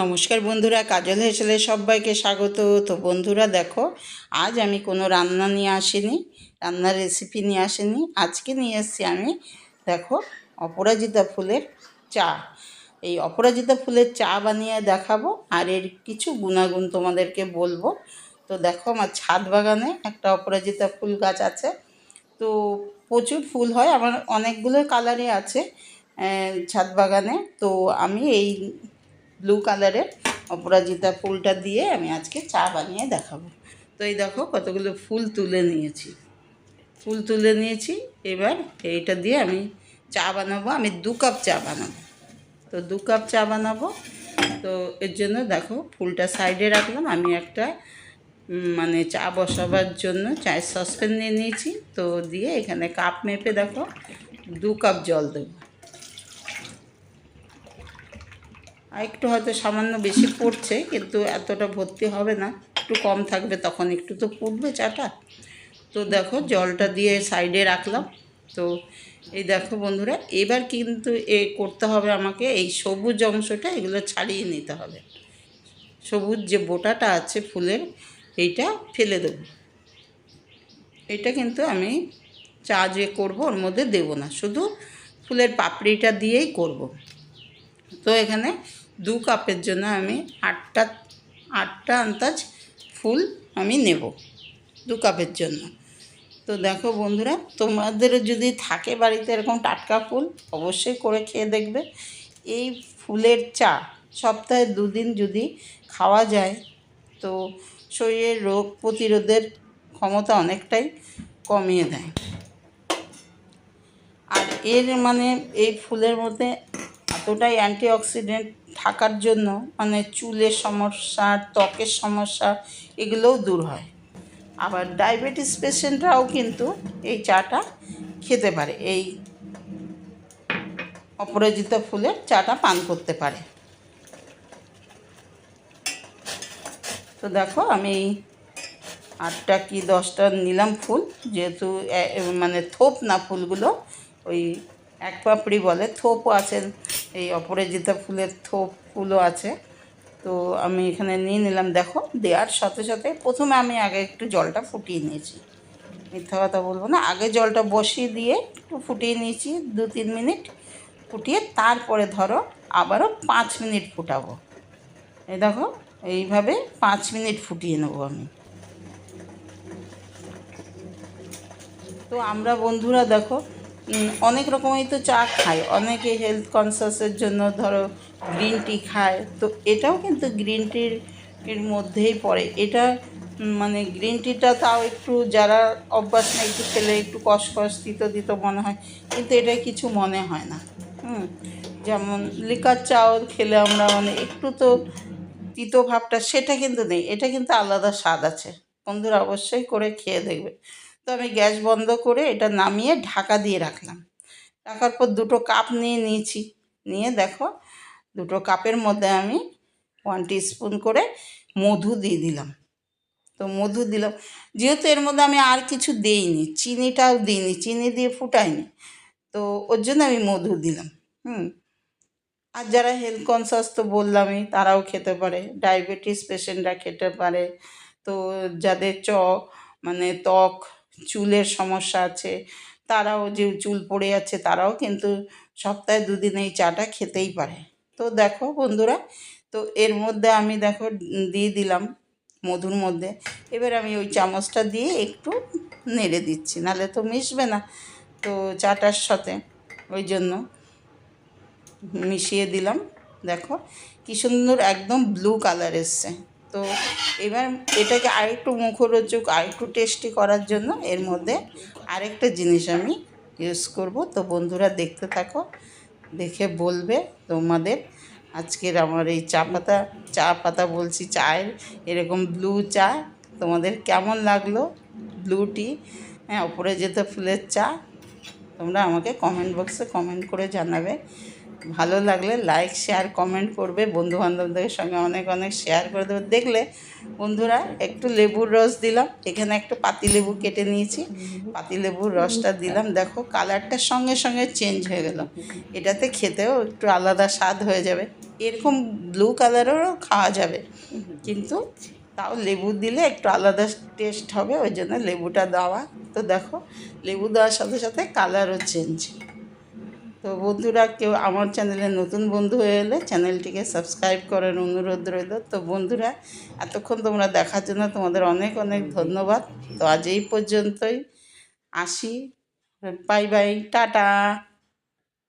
নমস্কার বন্ধুরা, কাজল হেসেলে সবাইকে স্বাগত। তো বন্ধুরা দেখো, আজ আমি কোনো রান্না নিয়ে আসিনি, রান্নার রেসিপি নিয়ে আসিনি। আজকে নিয়ে এসেছি আমি, দেখো, অপরাজিতা ফুলের চা। এই অপরাজিতা ফুলের চা বানিয়ে দেখাবো, আর এর কিছু গুণাগুণ তোমাদেরকে বলব। তো দেখো, আমার ছাদ বাগানে একটা অপরাজিতা ফুল গাছ আছে। তো প্রচুর ফুল হয়, আমার অনেকগুলো কালারে আছে ছাদ বাগানে। তো আমি এই ব্লু কালারের অপরাজিতা ফুলটা দিয়ে আমি আজকে চা বানিয়ে দেখাবো। তো এই দেখো কতগুলো ফুল তুলে নিয়েছি। ফুল তুলে নিয়েছি, এবার এইটা দিয়ে আমি চা বানাবো। আমি দু কাপ চা বানাবো। তো দু কাপ চা বানাবো। তো এর জন্য দেখো ফুলটা সাইডে রাখলাম। আমি একটা মানে চা বসাবার জন্য চায়ের সসপ্যান নিয়ে নিয়েছি। তো দিয়ে এখানে কাপ মেপে দেখো, দু কাপ জল দেবো। আর একটু হয়তো সামান্য বেশি পড়ছে, কিন্তু এতটা ভর্তি হবে না। একটু কম থাকবে, তখন একটু তো ফুটবে চাটা। তো দেখো, জলটা দিয়ে সাইডে রাখলাম। তো এই দেখো বন্ধুরা, এবার কিন্তু এ করতে হবে আমাকে এই সবুজ অংশটা, এগুলো ছাড়িয়ে নিতে হবে। সবুজ যে বোটাটা আছে ফুলের, এইটা ফেলে দেবো। এটা কিন্তু আমি চা যে করব, ওর মধ্যে দেবো না। শুধু ফুলের পাপড়িটা দিয়েই করব। তো এখানে দু কাপের জন্য আমি আটটা আটটা আন্দাজ ফুল আমি নেব দু কাপের জন্য। তো দেখো বন্ধুরা তোমাদেরও যদি থাকে বাড়িতে এরকম টাটকা ফুল, অবশ্যই করে খেয়ে দেখবে। এই ফুলের চা সপ্তাহে দুদিন যদি খাওয়া যায়, তো শরীরের রোগ প্রতিরোধের ক্ষমতা অনেকটাই কমিয়ে দেয়। আর এর মানে এই ফুলের মধ্যে এতটাই অ্যান্টিঅক্সিডেন্ট থাকার জন্য মানে চুলের সমস্যা, ত্বকের সমস্যা এগুলোও দূর হয়। আবার ডায়াবেটিস পেশেন্টরাও কিন্তু এই চাটা খেতে পারে, এই অপরাজিত ফুলের চাটা পান করতে পারে। তো দেখো আমি আটটা কি দশটা নিলাম ফুল, যেহেতু মানে থোপ না ফুলগুলো, ওই এক পাপড়ি বলে থোপও আছে এই অপরাজিতা ফুলের থোপ ফুলও আছে। তো আমি এখানে নিয়ে নিলাম, দেখো, দেওয়ার সাথে সাথে প্রথমে আমি আগে একটু জলটা ফুটিয়ে নিয়েছি। মিথ্যা কথা বলব না, আগে জলটা বসিয়ে দিয়ে একটু ফুটিয়ে নিয়েছি দু তিন মিনিট। ফুটিয়ে তারপরে ধরো আবারও পাঁচ মিনিট ফুটাবো। এই দেখো, এইভাবে পাঁচ মিনিট ফুটিয়ে নেব আমি। তো আমরা বন্ধুরা দেখো অনেক রকমই তো চা খায়। অনেকে হেলথ কনসিয়াসের জন্য ধরো গ্রিন টি খায়। তো এটাও কিন্তু গ্রিন টির এর মধ্যেই পড়ে। এটা মানে গ্রিন টিটা তাও একটু যারা অভ্যাস নেই, একটু খেলে একটু কসকস তিত তিত মনে হয়। কিন্তু এটা কিছু মনে হয় না। হুম, যেমন লিকার চাও খেলে আমরা মানে একটু তো তিতো ভাবটা সেটা কিন্তু নেই। এটা কিন্তু আলাদা স্বাদ আছে। বন্ধুরা অবশ্যই করে খেয়ে দেখবে। তো আমি গ্যাস বন্ধ করে এটা নামিয়ে ঢাকা দিয়ে রাখলাম। রাখার পর দুটো কাপ নিয়ে নিয়েছি। নিয়ে দেখো, দুটো কাপের মধ্যে আমি ওয়ান স্পুন করে মধু দিয়ে দিলাম। তো মধু দিলাম। যেহেতু এর মধ্যে আমি আর কিছু দিইনি, চিনিটাও দিইনি, চিনি দিয়ে ফুটাইনি, তো ওর জন্য আমি মধু দিলাম। হুম। আর যারা হেলথ কনসাস তো বললামই, তারাও খেতে পারে। ডায়াবেটিস পেশেন্টরা খেতে পারে। তো যাদের চ মানে ত্বক চুলের সমস্যা আছে, তারাও যে চুল পড়ে যাচ্ছে তারাও কিন্তু সপ্তাহে দুদিন এই চাটা খেতেই পারে। তো দেখো বন্ধুরা, তো এর মধ্যে আমি দেখো দিয়ে দিলাম মধুর মধ্যে, এবার আমি ওই চামচটা দিয়ে একটু নেড়ে দিচ্ছি, নাহলে তো মিশবে না। তো চাটার সাথে ওই জন্য মিশিয়ে দিলাম, দেখো কি সুন্দর একদম ব্লু কালার এসছে। তো এবার এটাকে আরেকটু মুখরোচক, আরেকটু টেস্টি করার জন্য এর মধ্যে আরেকটা জিনিস আমি ইউজ করব। তো বন্ধুরা দেখতে থাকো, দেখে বলবে তোমাদের। আজকের আমার এই চা পাতা চা পাতা বলছি, চায়ের এরকম ব্লু চা, তোমাদের কেমন লাগল? ব্লু টি হ্যাঁ ওপরে যেতে ফুলের চা, তোমরা আমাকে কমেন্ট বক্সে কমেন্ট করে জানাবে। ভালো লাগলে লাইক শেয়ার কমেন্ট করবে। বন্ধু বান্ধবদের সঙ্গে অনেক অনেক শেয়ার করে দেবে। দেখলে বন্ধুরা একটু লেবুর রস দিলাম। এখানে একটু পাতি লেবু কেটে নিয়েছি। পাতি লেবুর রসটা দিলাম। দেখো কালারটা সঙ্গে সঙ্গে চেঞ্জ হয়ে গেল। এটাতে খেতেও একটু আলাদা স্বাদ হয়ে যাবে। এরকম ব্লু কালারেরও খাওয়া যাবে। কিন্তু তাও লেবু দিলে একটু আলাদা টেস্ট হবে। ওই জন্য লেবুটা দেওয়া। তো দেখো, লেবু দেওয়ার সাথে সাথে কালারও চেঞ্জ তো বন্ধুরা, কেউ আমার চ্যানেলে নতুন বন্ধু হয়ে এলে চ্যানেলটিকে সাবস্ক্রাইব করার অনুরোধ রইল। তো বন্ধুরা, এতক্ষণ তোমরা দেখার জন্য তোমাদের অনেক অনেক ধন্যবাদ। তো আজ এই পর্যন্তই। আসি। Bye bye. টাটা।